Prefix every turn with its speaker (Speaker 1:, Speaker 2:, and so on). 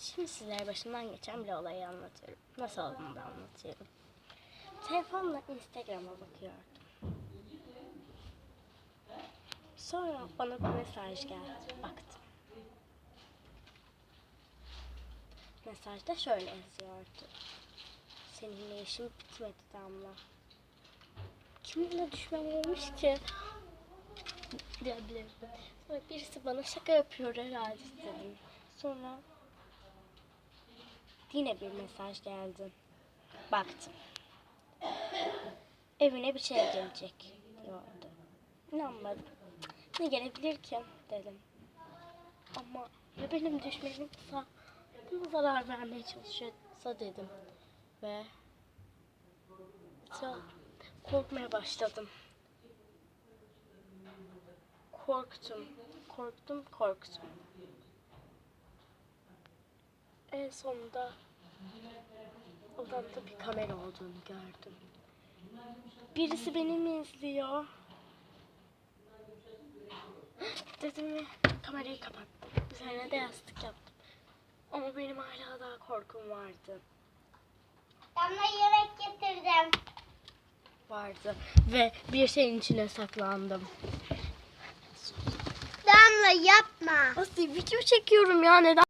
Speaker 1: Şimdi sizlere başımdan geçen bir olayı anlatıyorum. Nasıl olduğunu da anlatıyorum. Telefonla Instagram'a bakıyordum. Sonra bana bir mesaj geldi. Baktım. Mesajda şöyle yazıyordu. Seninle işim bitmedi Damla. Kiminle düşman olmuş ki? Diyebilirim. Sonra birisi bana şaka yapıyor herhalde dedim. Sonra yine bir mesaj geldi. Baktım. Evine bir şey gelecek diyordu. İnanmadım. Ne gelebilir ki dedim. Ama ya benim düşmanımsa bana zarar vermeye çalışıyorsa dedim. Ve korkmaya başladım. Korktum. Korktum, korktum. En sonunda odamda bir kamera olduğunu gördüm. Birisi beni mi izliyor? Dedim ve kamerayı kapattım. Üzerine de yastık yaptım. Ama benim hala daha korkum vardı.
Speaker 2: Damla yemek getirdim.
Speaker 1: Vardı. Ve bir şeyin içine saklandım.
Speaker 2: Damla yapma.
Speaker 1: Nasıl video çekiyorum ya neden?